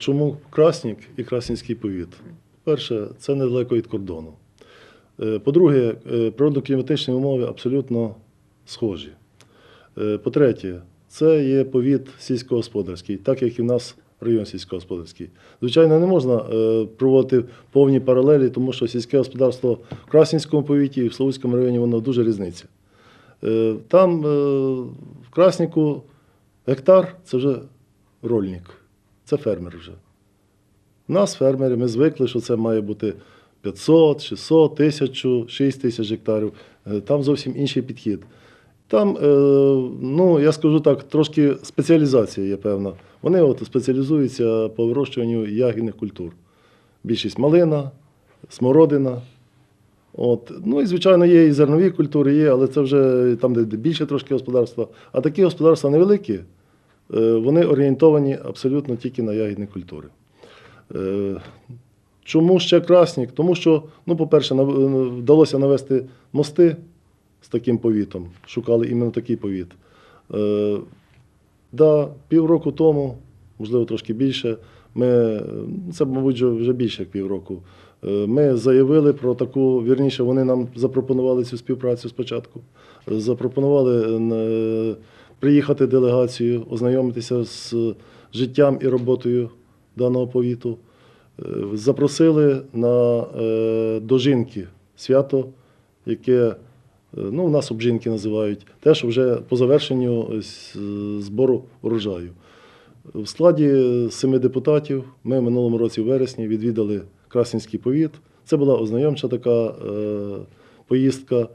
Чому Краснік і Краснінський повіт? Перше, це недалеко від кордону. Е, По-друге, е, природно-кліматичні умови абсолютно схожі. Е, По-третє, це є повіт сільськогосподарський, так як і в нас район сільськогосподарський. Звичайно, не можна проводити повні паралелі, тому що сільське господарство в Краснінському повіті і в Славутському районі воно дуже різниця. Там в Красніку гектар це вже рольник, це фермер вже. У нас фермери, ми звикли, що це має бути 500, 600, 1000, 6 тисяч гектарів. Е, Там зовсім інший підхід. Там, е, ну, я скажу так, трошки спеціалізація є певна. Вони от спеціалізуються по вирощуванню ягідних культур. Більшість малина, смородина. От. Ну і, звичайно, є і зернові культури, є, але це вже там, де більше трошки господарства. А такі господарства невеликі, вони орієнтовані абсолютно тільки на ягідні культури. Е, Чому ще Краснік? Тому що, ну, по-перше, е, вдалося навести мости з таким повітом. Шукали іменно такий повіт. Е, да, півроку тому, можливо, трошки більше, ми, е, це, мабуть, вже- більше як півроку. е, Ми заявили про таку, вірніше, вони нам запропонували цю співпрацю спочатку. Е, Запропонували е, приїхати делегацією, ознайомитися з життям і роботою даного повіту. Е, Запросили на е, дожинки свято, яке е, ну, у нас обжинки називають, теж вже по завершенню збору урожаю. В складі семи депутатів ми в минулому році в вересні відвідали Красненський повіт. Це була ознайомча така поїздка.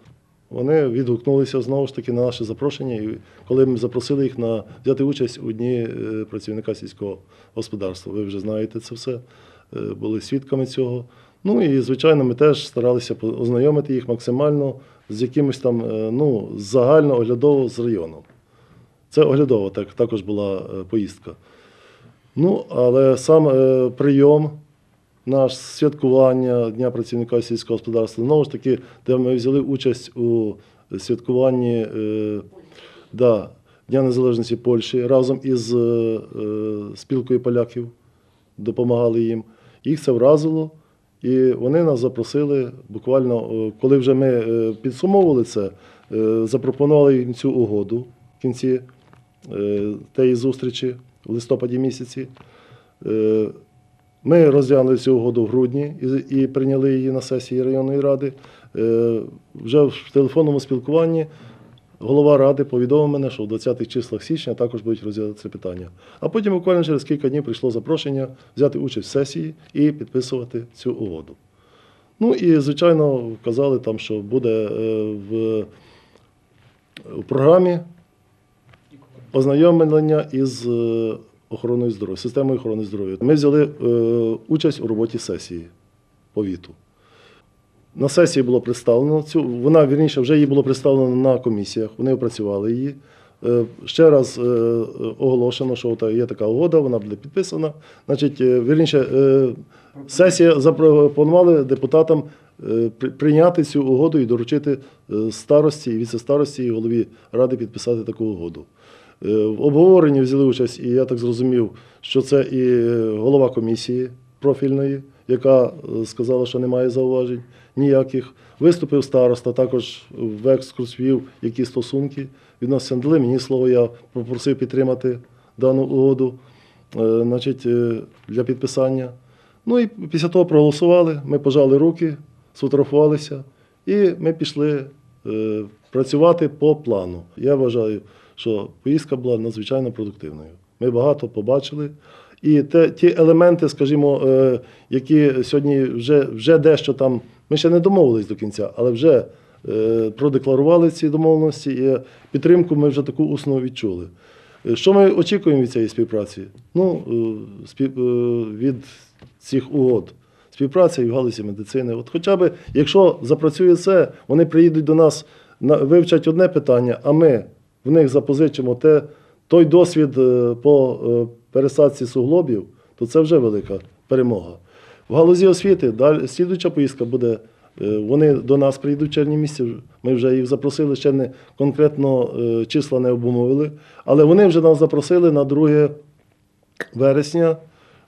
Вони відгукнулися знову ж таки на наше запрошення, і коли ми запросили їх на взяти участь у дні е, працівника сільського господарства. Ви вже знаєте це все, е, були свідками цього. Ну і звичайно, ми теж старалися ознайомити їх максимально з якимось там е, ну, загально оглядово з районом. Це оглядово так, також була поїздка. Ну, але сам прийом, наш святкування Дня працівника сільського господарства, знову ж таки, де ми взяли участь у святкуванні е, да, Дня Незалежності Польщі разом із е, спілкою поляків, допомагали їм. Їх це вразило. І вони нас запросили буквально, е, коли вже ми підсумовували це, запропонували їм цю угоду в кінці тієї зустрічі в листопаді місяці. Ми розглянули цю угоду в грудні і, прийняли її на сесії районної ради. Е, Вже в телефонному спілкуванні голова ради повідомив мене, що в 20-х числах січня також будуть розглядати це питання. А потім буквально через кілька днів прийшло запрошення взяти участь в сесії і підписувати цю угоду. Ну і, звичайно, вказали там, що буде е, в, в програмі ознайомлення із е, охороною здоров'я, системою охорони здоров'я. Ми взяли е, участь у роботі сесії повіту. На сесії було представлено цю, вона вірніше вже її було представлено на комісіях, вони опрацювали її. Е, Ще раз е, оголошено, що є така угода, вона буде підписана. Значить, вірніше, сесія запропонувала депутатам прийняти цю угоду і доручити старості і віце-старості і голові ради підписати таку угоду. Е, В обговоренні взяли участь, і я так зрозумів, що це і е, голова комісії профільної, яка е, сказала, що немає зауважень ніяких. Виступив староста, також в екскурс вів, які стосунки відносяться дали мені слово, я попросив підтримати дану угоду значить, для підписання. Ну і після того проголосували, ми пожали руки, сфотографувалися, і ми пішли працювати по плану. Я вважаю, що поїздка була надзвичайно продуктивною. Ми багато побачили. І те, ті елементи, скажімо, е, які сьогодні вже, вже дещо там, ми ще не домовились до кінця, але вже е, продекларували ці домовленості, і підтримку ми вже таку усну відчули. Е, Що ми очікуємо від цієї співпраці? Ну, е, спів, е, від цих угод. Співпраця і в галузі медицини. От хоча б, якщо запрацює це, вони приїдуть до нас, вивчать одне питання, а ми в них запозичимо те, той досвід е, по е, пересадці суглобів, то це вже велика перемога. В галузі освіти далі слідуюча поїздка буде. е, Вони до нас приїдуть в червні місяці. Ми вже їх запросили, ще не конкретно числа не обумовили, але вони вже нас запросили на 2 вересня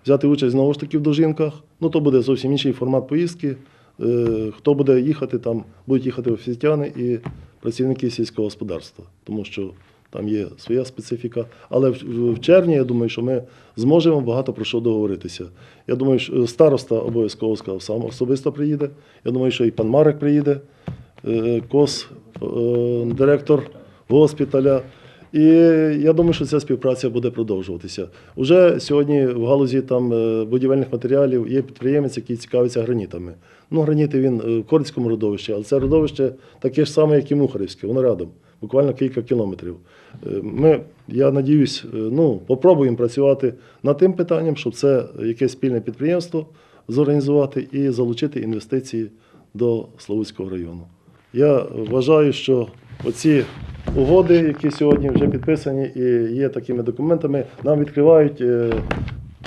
взяти участь знову ж таки в дожинках. Ну, то буде зовсім інший формат поїздки. Е, Хто буде їхати, там будуть їхати освітяни і працівники сільського господарства, тому що там є своя специфіка. Але в, червні я думаю, що ми зможемо багато про що договоритися. Я думаю, що староста обов'язково сказав, сам особисто приїде. Я думаю, що і пан Марек приїде, е, кос, е, директор госпіталя. І я думаю, що ця співпраця буде продовжуватися. Уже сьогодні в галузі там е, будівельних матеріалів є підприємець, який цікавиться гранітами. Ну, граніти він е, в Корицькому родовищі, але це родовище таке ж саме, як і Мухарівське, воно рядом, буквально кілька кілометрів. Е, Ми, я надіюсь, е, ну, попробуємо працювати над тим питанням, щоб це якесь спільне підприємство зорганізувати і залучити інвестиції до Славутського району. Я вважаю, що оці угоди, які сьогодні вже підписані і є такими документами, нам відкривають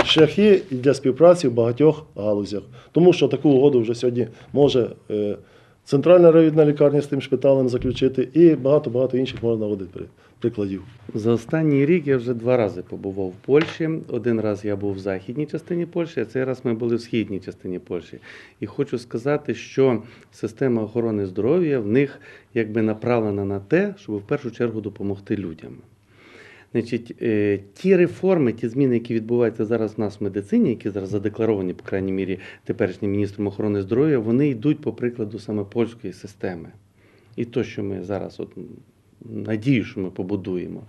шляхи для співпраці в багатьох галузях. Тому що таку угоду вже сьогодні може е, центральна районна лікарня з тим шпиталем заключити, і багато-багато інших можна наводити прикладів. За останній рік я вже два рази побував в Польщі. Один раз я був в західній частині Польщі, а цей раз ми були в східній частині Польщі. І хочу сказати, що система охорони здоров'я в них якби направлена на те, щоб в першу чергу допомогти людям. Значить, е, ті реформи, ті зміни, які відбуваються зараз в нас в медицині, які зараз задекларовані, по крайній мірі, теперішнім міністром охорони здоров'я, вони йдуть по прикладу саме польської системи. І то, що ми зараз, от, надію, що ми побудуємо,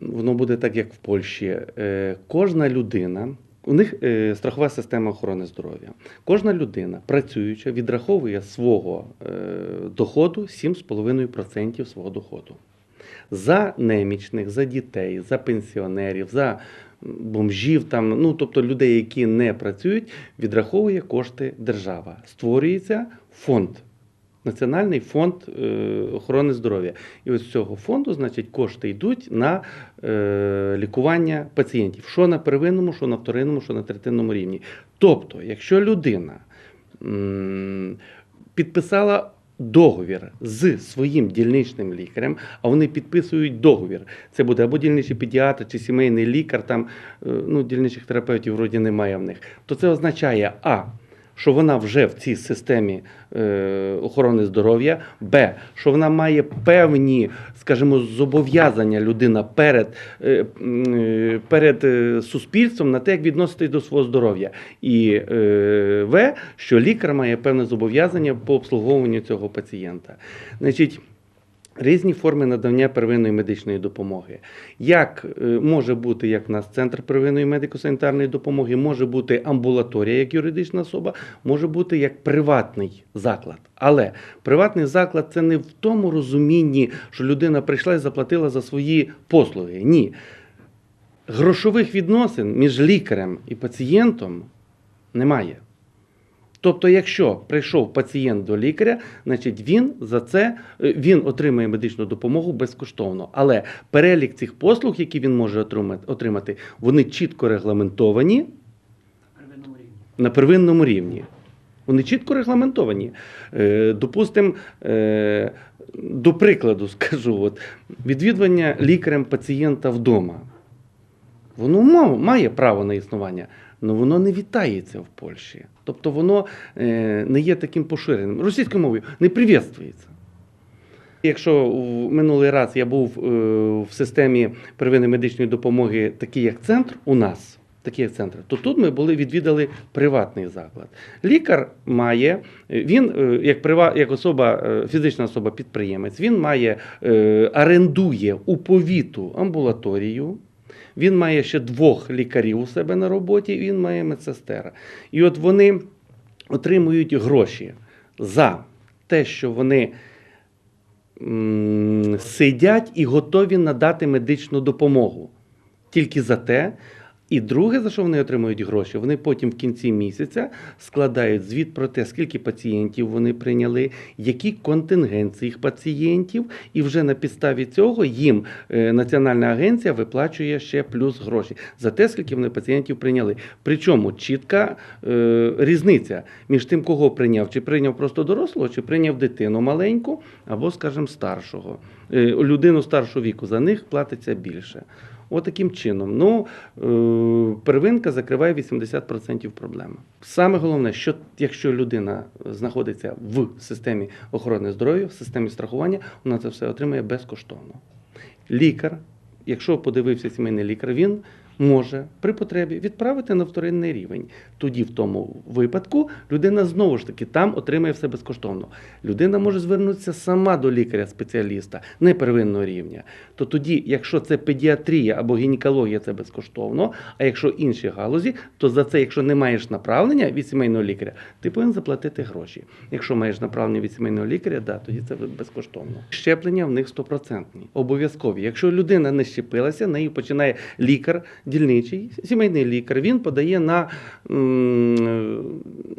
воно буде так, як в Польщі. Е, Кожна людина. У них е, страхова система охорони здоров'я. Кожна людина, працююча, відраховує свого доходу 7,5% свого доходу за немічних, за дітей, за пенсіонерів, за бомжів, там, ну, тобто людей, які не працюють, відраховує кошти держава. Створюється фонд. Національний фонд е, охорони здоров'я. І ось з цього фонду, значить, кошти йдуть на е, лікування пацієнтів. Що на первинному, що на вторинному, що на третинному рівні. Тобто, якщо людина підписала договір з своїм дільничним лікарем, а вони підписують договір. Це буде або дільничий педіатр, чи сімейний лікар, там е, ну, дільничих терапевтів вроді немає в них. То це означає А. Що вона вже в цій системі е, охорони здоров'я, Б, що вона має певні, скажімо, зобов'язання людина перед, е, е, перед суспільством на те, як відноситись до свого здоров'я. І В, що лікар має певне зобов'язання по обслуговуванню цього пацієнта. Значить, Різні форми надання первинної медичної допомоги. Як е, може бути, як в нас центр первинної медико-санітарної допомоги, може бути амбулаторія як юридична особа, може бути як приватний заклад. Але приватний заклад це не в тому розумінні, що людина прийшла і заплатила за свої послуги. Ні. Грошових відносин між лікарем і пацієнтом немає. Тобто, якщо прийшов пацієнт до лікаря, значить він за це е, він отримує медичну допомогу безкоштовно. Але перелік цих послуг, які він може отримати, вони чітко регламентовані на первинному рівні. Вони чітко регламентовані. Е, Допустимо, е, до прикладу скажу, от, відвідування лікарем пацієнта вдома. Воно має право на існування, але воно не вітається в Польщі. Тобто воно е, не є таким поширеним. Російською мовою не привітствується. Якщо в минулий раз я був е, в системі первинної медичної допомоги, такий як центр у нас, такий як центр, то тут ми були відвідали приватний заклад. Лікар має, він е, як прива, як особа, фізична особа підприємець, він має орендує у повіту амбулаторію. Він має ще двох лікарів у себе на роботі, він має медсестера. І от вони отримують гроші за те, що вони сидять і готові надати медичну допомогу. Тільки за те. І друге, за що вони отримують гроші, вони потім в кінці місяця складають звіт про те, скільки пацієнтів вони прийняли, який контингент цих пацієнтів, і вже на підставі цього їм е, Національна агенція виплачує ще плюс гроші за те, скільки вони пацієнтів прийняли. Причому чітка е, різниця між тим, кого прийняв, чи прийняв просто дорослого, чи прийняв дитину маленьку або, скажімо, старшого. Е, людину старшого віку за них платиться більше. От чином. Ну, е, первинка закриває 80% проблеми. Саме головне, що якщо людина знаходиться в системі охорони здоров'я, в системі страхування, вона це все отримує безкоштовно. Лікар, якщо подивився сімейний лікар, він може при потребі відправити на вторинний рівень. Тоді, в тому випадку, людина знову ж таки там отримає все безкоштовно. Людина може звернутися сама до лікаря-спеціаліста, не первинного рівня. То тоді, якщо це педіатрія або гінекологія, це безкоштовно. А якщо інші галузі, то за це, якщо не маєш направлення від сімейного лікаря, ти повинен заплатити гроші. Якщо маєш направлення від сімейного лікаря, да, тоді це безкоштовно. Щеплення в них стопроцентні, обов'язкові. Якщо людина не щепилася, нею починає лікар дільничий, сімейний лікар. Він подає на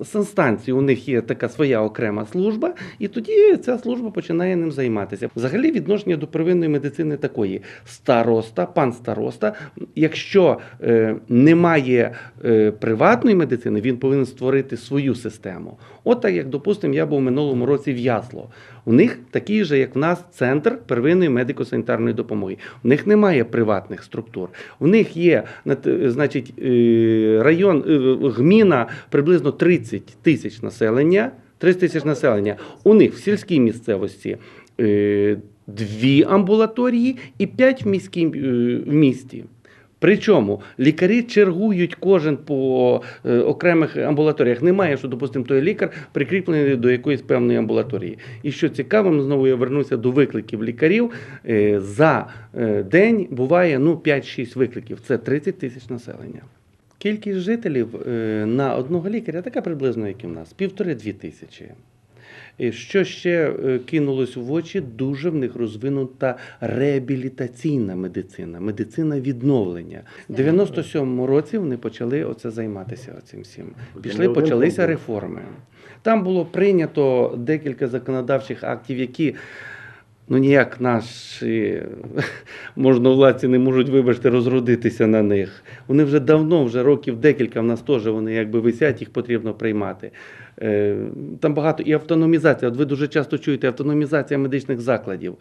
санстанцію. У них є така своя окрема служба, і тоді ця служба починає ним займатися. Взагалі відношення до первинної медицини такої: староста, пан староста. Якщо е, немає е, приватної медицини, він повинен створити свою систему. От так як, допустимо, я був минулому році в Ясло. У них такий же, як в нас, центр первинної медико-санітарної допомоги. У них немає приватних структур. У них є значить, е, район, е, гміна приблизно 30 тисяч населення. 30 тисяч населення. У них в сільській місцевості е, дві амбулаторії і п'ять в, міській, в місті. Причому лікарі чергують кожен по е, окремих амбулаторіях. Немає, що, допустимо, той лікар прикріплений до якоїсь певної амбулаторії. І що цікаво, знову я вернуся до викликів лікарів. Е, за е, день буває ну, 5-6 викликів. Це 30 тисяч населення. Кількість жителів на одного лікаря така приблизно, як і в нас, півтори-дві тисячі. І Що ще е, кинулось в очі, дуже в них розвинута реабілітаційна медицина, медицина відновлення. У 97-му році вони почали оце займатися цим всім. Пішли, почалися реформи. Там було прийнято декілька законодавчих актів, які ну ніяк наші можновладці не можуть, вибачте, розродитися на них. Вони вже давно, вже років декілька в нас теж вони якби висять, їх потрібно приймати. Е, Там багато і автономізація. От ви дуже часто чуєте автономізація медичних закладів.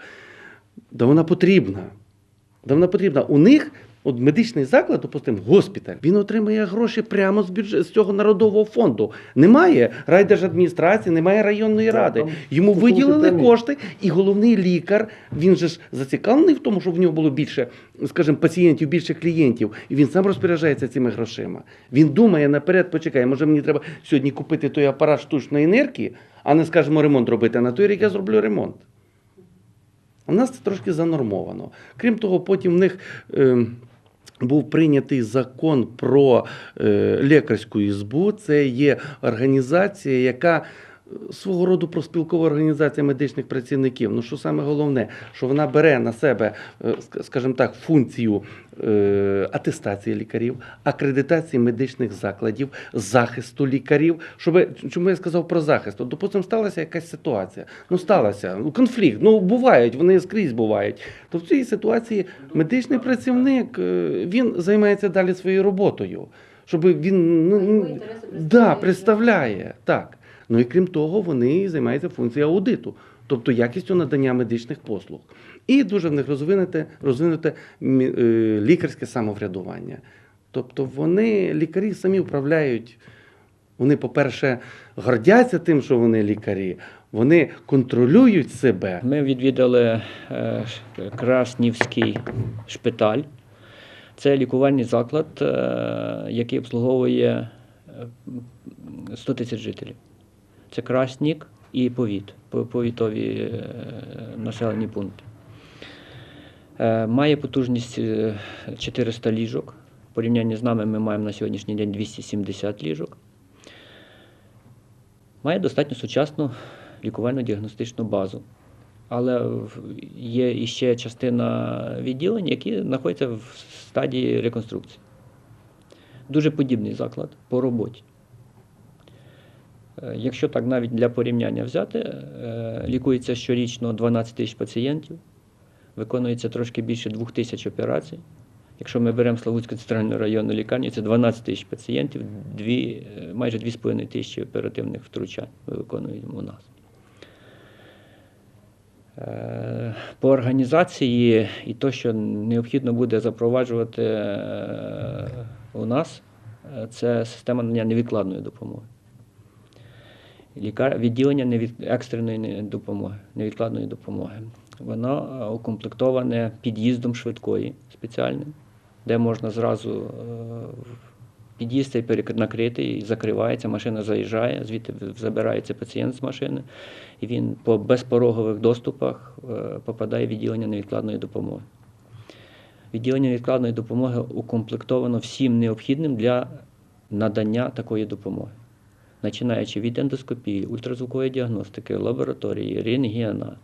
Да вона потрібна. Да вона потрібна. У них от медичний заклад, допустимо, госпіталь, він отримує гроші прямо з бюджету з цього народового фонду. Немає райдержадміністрації, немає районної ради. Йому виділили кошти, і головний лікар, він же ж зацікавлений в тому, щоб в нього було більше, скажімо, пацієнтів, більше клієнтів. І він сам розпоряджається цими грошима. Він думає наперед, почекай, може мені треба сьогодні купити той апарат штучної енергії, а не скажімо, ремонт робити. А на той рік я зроблю ремонт. У нас це трошки занормовано. Крім того, потім в них е, був прийнятий закон про е, лікарську ізбу. Це є організація, яка свого роду проспілкова організація медичних працівників. Ну що саме головне, що вона бере на себе, е, скажімо так, функцію е, атестації лікарів, акредитації медичних закладів, захисту лікарів. Щоб, чому я сказав про захист? От, допустимо, сталася якась ситуація. Ну, сталася, ну, конфлікт. Ну, бувають, вони скрізь бувають. То в цій ситуації медичний працівник е, він займається далі своєю роботою. Щоб він ну, ну, да, представляє. Так. Ну і крім того, вони займаються функцією аудиту, тобто якістю надання медичних послуг. І дуже в них розвинуте, розвинуте е, лікарське самоврядування. Тобто вони, лікарі, самі управляють. Вони, по-перше, гордяться тим, що вони лікарі, вони контролюють себе. Ми відвідали е, Краснівський шпиталь. Це лікувальний заклад, е, який обслуговує е, 100 тисяч жителів. Це Краснік і повіт, повітові е, населені пункти. Е, Має потужність е, 400 ліжок. В порівнянні з нами ми маємо на сьогоднішній день 270 ліжок. Має достатньо сучасну лікувально-діагностичну базу. Але є іще частина відділень, які знаходяться в стадії реконструкції. Дуже подібний заклад по роботі. Е, Якщо так навіть для порівняння взяти, е, лікується щорічно 12 тисяч пацієнтів, виконується трошки більше 2 тисяч операцій. Якщо ми беремо Славутську центральну районну лікарню, це 12 тисяч пацієнтів, дві, е, майже 2,5 тисячі оперативних втручань ми виконуємо у нас. По організації і то, що необхідно буде запроваджувати у нас, це система надання невідкладної допомоги. Лікар... Відділення невід... екстреної допомоги, невідкладної допомоги. Воно е, укомплектоване під'їздом швидкої спеціальним, де можна зразу е, під'їзд цей і закривається, машина заїжджає, звідти забирається пацієнт з машини, і він по безпорогових доступах е, попадає в відділення невідкладної допомоги. Відділення невідкладної допомоги укомплектовано всім необхідним для надання такої допомоги. Починаючи від ендоскопії, ультразвукової діагностики, лабораторії, рентгена,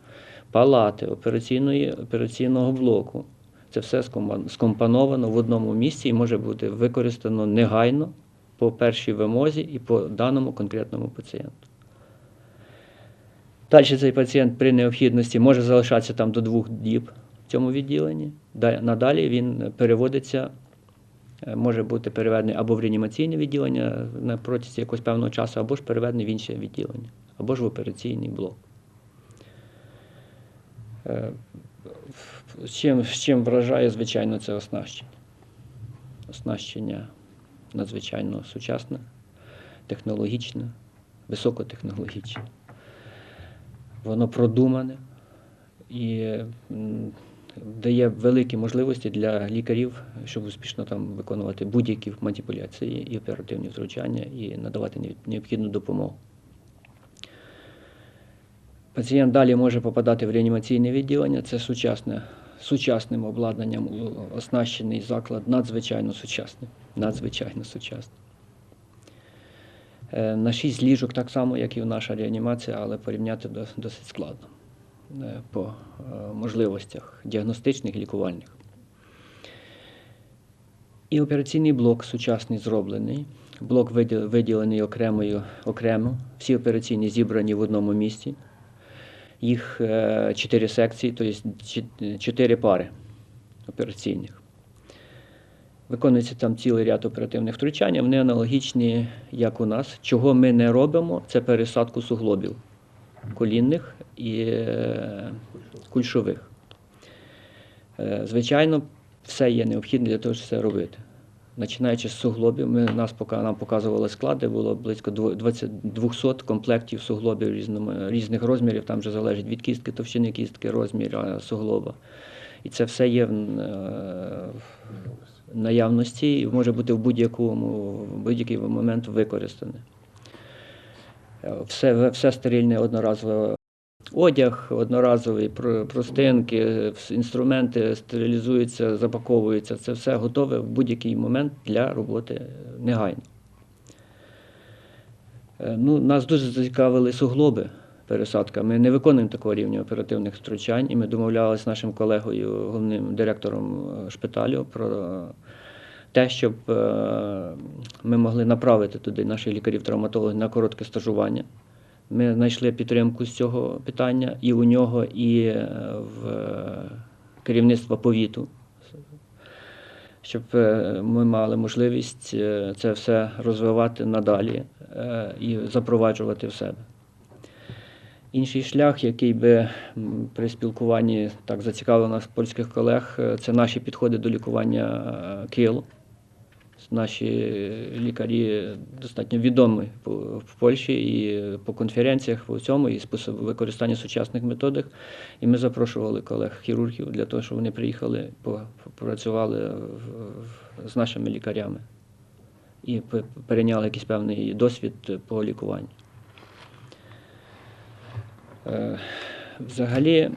палати, операційної, операційного блоку. Це все скомпон- скомпоновано в одному місці і може бути використано негайно по першій вимозі і по даному конкретному пацієнту. Далі цей пацієнт при необхідності може залишатися там до двох діб в цьому відділенні. Надалі він переводиться, може бути переведений або в реанімаційне відділення на протязі якогось певного часу, або ж переведений в інше відділення, або ж в операційний блок. Е, З чим, з чим вражає, звичайно, це оснащення. Оснащення надзвичайно сучасне, технологічне, високотехнологічне. Воно продумане і дає великі можливості для лікарів, щоб успішно там виконувати будь-які маніпуляції і оперативні втручання і надавати необхідну допомогу. Пацієнт далі може попадати в реанімаційне відділення. Це сучасне, сучасним обладнанням оснащений заклад, надзвичайно сучасний. Надзвичайно сучасний. Е, На 6 ліжок так само, як і наша реанімація, але порівняти досить складно по е, можливостях діагностичних, лікувальних. І операційний блок сучасний зроблений. Блок виділений окремою, окремо. Всі операційні зібрані в одному місці. Їх е, чотири секції, тобто чотири пари операційних. Виконується там цілий ряд оперативних втручань, вони аналогічні, як у нас. Чого ми не робимо, це пересадку суглобів колінних і е, кульшових. Е, Звичайно, все є необхідне для того, щоб це робити. Починаючи з суглобів, ми, нас, нам показували склади, було близько дво- 20, 200 комплектів суглобів різних розмірів, там вже залежить від кістки, товщини кістки, розмір е, суглоба. І це все є в, е, наявності і може бути в будь-якому в будь-який момент використане. Все, все стерильне одноразове одяг, одноразові про- простинки, інструменти стерилізуються, запаковуються. Це все готове в будь-який момент для роботи е, негайно. Е, Ну, нас дуже зацікавили суглоби пересадка. Ми не виконуємо такого рівня оперативних втручань, і ми домовлялися з нашим колегою, головним директором е, шпиталю про те, щоб ми могли направити туди наших лікарів-травматологів на коротке стажування. Ми знайшли підтримку з цього питання і у нього, і е, в е, керівництва повіту, щоб е, ми мали можливість це все розвивати надалі і запроваджувати в себе. Інший шлях, який би при спілкуванні так зацікавив нас польських колег, це наші підходи до лікування е, кил. Наші лікарі достатньо відомі в Польщі і по конференціях в цьому, і способ використання сучасних методик. І ми запрошували колег-хірургів для того, щоб вони приїхали, попрацювали з нашими лікарями і пе- перейняли якийсь певний досвід по лікуванню. Е, Взагалі,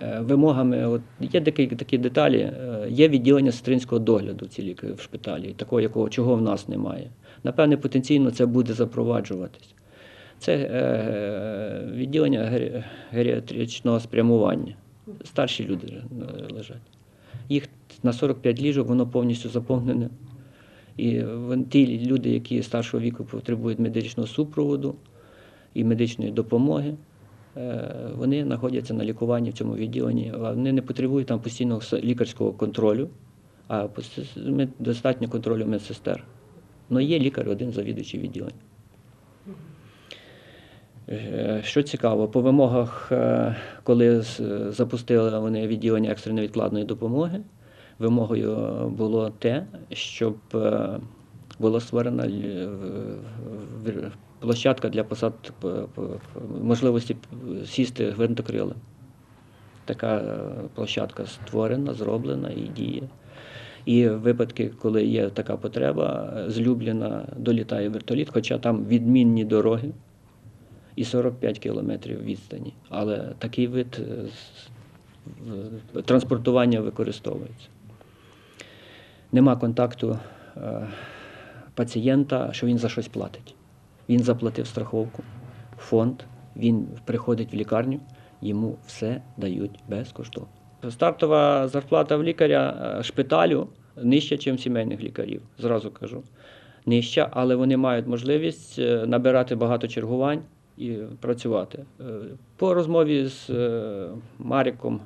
вимогами, от є такі, такі деталі, е, є відділення сестринського догляду ці в шпиталі, такого, якого, чого в нас немає. Напевне, потенційно це буде запроваджуватись. Це е, відділення геріатричного спрямування. Старші люди е, лежать. Їх на 45 ліжок, воно повністю заповнене. І ті люди, які старшого віку потребують медичного супроводу і медичної допомоги, е, вони знаходяться на лікуванні в цьому відділенні. Вони не потребують там постійного лікарського контролю, а достатньо контролю медсестер. Але є лікар один завідуючий відділення. Е, Що цікаво, по вимогах, е, коли запустили вони відділення екстреної відкладної допомоги, вимогою було те, щоб е, була площадка для посад можливості сісти гвинтокрилем. Така е, площадка створена, зроблена і діє. І випадки, коли є така потреба, з Любліна долітає вертоліт, хоча там відмінні дороги і 45 кілометрів відстані. Але такий вид е, транспортування використовується. Нема контакту е, пацієнта, що він за щось платить. Він заплатив страховку, фонд, він приходить в лікарню, йому все дають безкоштовно. Стартова зарплата в лікаря е, шпиталю нижча, ніж сімейних лікарів, зразу кажу. Нижча, але вони мають можливість е, набирати багато чергувань і працювати. Е, По розмові з Маріком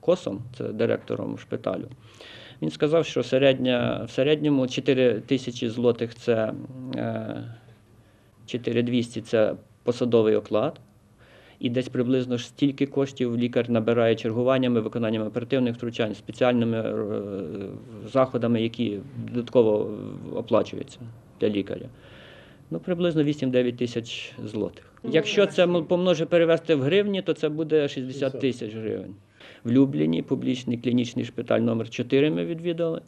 Косом, це директором шпиталю, він сказав, що середня, в середньому 4 тисячі злотих це 4200 це посадовий оклад. І десь приблизно стільки коштів лікар набирає чергуваннями, виконанням оперативних втручань, спеціальними е, заходами, які додатково оплачуються для лікаря. Ну, приблизно 8-9 тисяч злотих. Якщо це м- помножити перевести в гривні, то це буде 60 тисяч гривень. В Любліні публічний клінічний шпиталь номер 4 ми відвідали.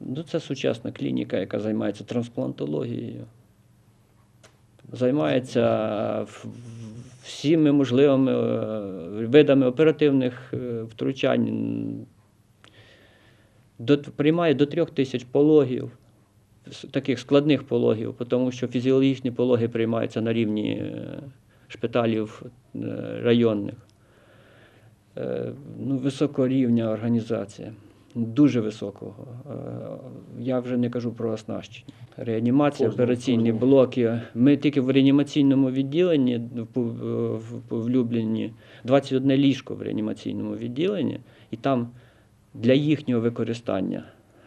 Ну, це сучасна клініка, яка займається трансплантологією. Займається в- всіми можливими е, видами оперативних е, втручань. До, приймає до трьох тисяч пологів, таких складних пологів, тому що фізіологічні пологи приймаються на рівні е, шпиталів е, районних. Е, Ну, високого рівня організація. Дуже високого. Е, Я вже не кажу про оснащення. Реанімація, Кожного, операційні кожного. блоки. Ми тільки в реанімаційному відділенні в, Любліні 21 ліжко в реанімаційному відділенні, і там для їхнього використання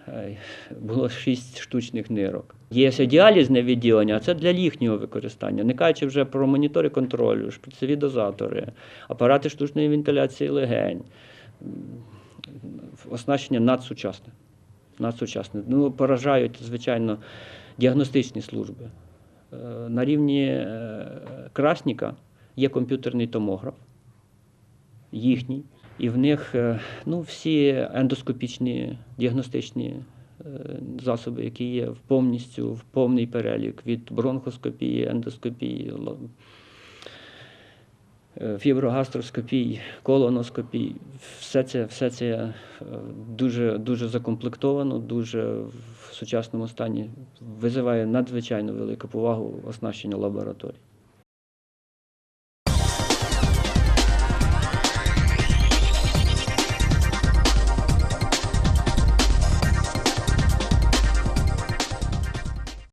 е, було 6 штучних нирок. Є діалізне відділення, а це для їхнього використання. Не кажучи вже про монітори контролю, шприцеві дозатори, апарати штучної вентиляції легень. Оснащення надсучасне. надсучасне. Ну, поражають, звичайно, діагностичні служби. Е, На рівні е, Красніка є комп'ютерний томограф, їхній, і в них е, ну, всі ендоскопічні діагностичні засоби, які є повністю в повний перелік від бронхоскопії, ендоскопії, фіброгастроскопій, колоноскопій. Все це, все це е, дуже, дуже закомплектовано, дуже в сучасному стані визиває надзвичайно велику повагу оснащення лабораторій.